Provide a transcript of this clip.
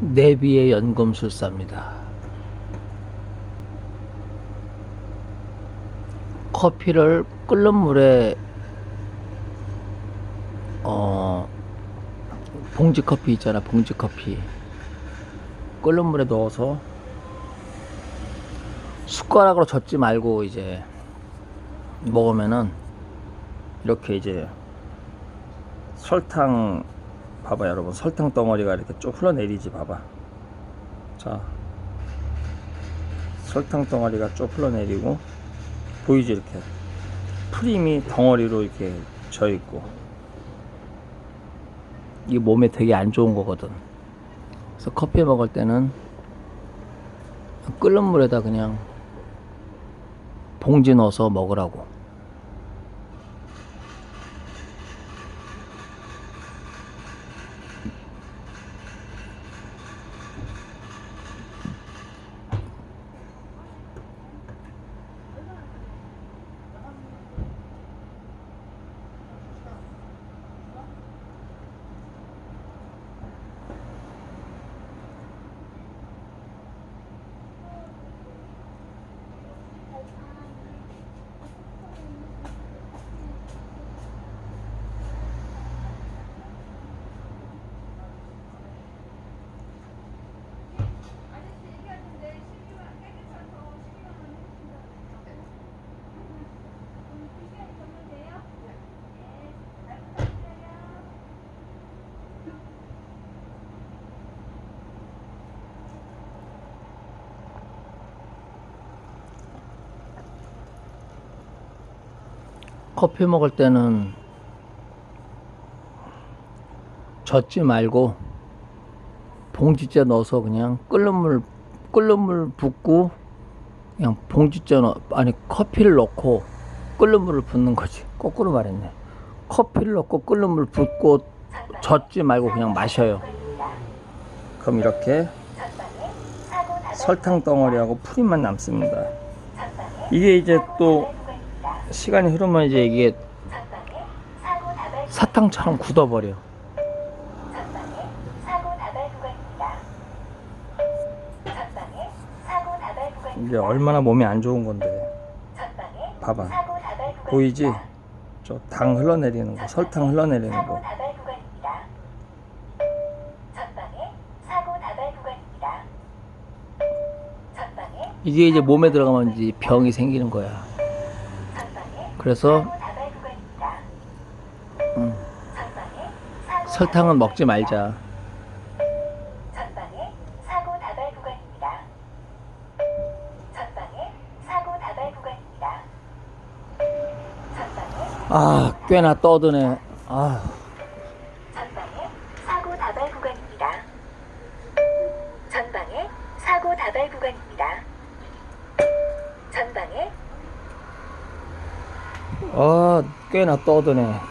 내비의 연금술사입니다. 커피를 끓는 물에 어 봉지 커피 있잖아 봉지 커피 끓는 물에 넣어서 숟가락으로 젓지 말고 이제 먹으면은 이렇게 이제 설탕 봐봐 여러분. 설탕 덩어리가 이렇게 쭉 흘러내리지 봐봐. 자. 설탕 덩어리가 쭉 흘러내리고 보이지 이렇게. 프림이 덩어리로 이렇게 져 있고. 이게 몸에 되게 안 좋은 거거든. 그래서 커피 먹을 때는 끓는 물에다 그냥 봉지 넣어서 먹으라고 커피 먹을 때는 젓지 말고 봉지째 넣어서 그냥 끓는 물 끓는 물 붓고 그냥 봉지째 넣 아니 커피를 넣고 끓는 물을 붓는 거지. 거꾸로 말했네. 커피를 넣고 끓는 물 붓고 젓지 말고 그냥 마셔요. 그럼 이렇게 설탕 덩어리하고 프림만 남습니다. 이게 이제 또 시간이 흐르면 이제 이게 사탕처럼 굳어버려. 이게 얼마나 몸에 안 좋은 건데. 봐봐. 보이지? 저 당 흘러내리는 거, 설탕 흘러내리는 거. 이게 이제 몸에 들어가면 이제 병이 생기는 거야. 그래서. 음, 설탕은 먹지 말자. 아, 꽤나 떠드네. 아, 전방에 사고 다발 구간입니다. 전방에 ああ꽤納豆とね。